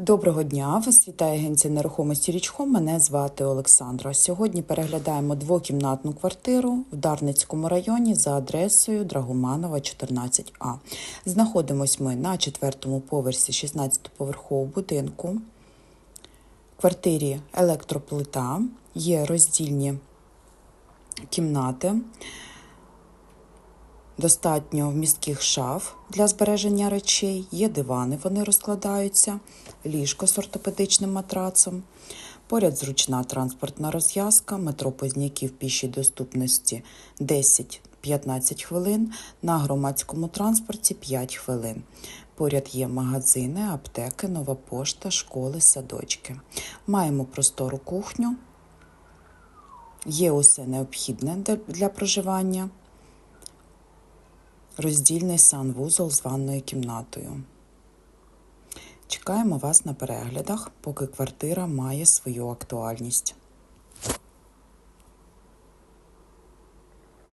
Доброго дня! Вас вітає агенція нерухомості Річком. Мене звати Олександра. Сьогодні переглядаємо двокімнатну квартиру в Дарницькому районі за адресою Драгоманова, 14А. Знаходимось ми на четвертому поверсі 16-поверхового будинку. В квартирі електроплита, є роздільні кімнати. Достатньо вмістких шаф для збереження речей, є дивани, вони розкладаються, ліжко з ортопедичним матрацом. Поряд зручна транспортна розв'язка, метро Позняків пішій доступності 10-15 хвилин, на громадському транспорті 5 хвилин. Поряд є магазини, аптеки, нова пошта, школи, садочки. Маємо простору кухню, є усе необхідне для проживання роздільний санвузол з ванною кімнатою. Чекаємо вас на переглядах, поки квартира має свою актуальність.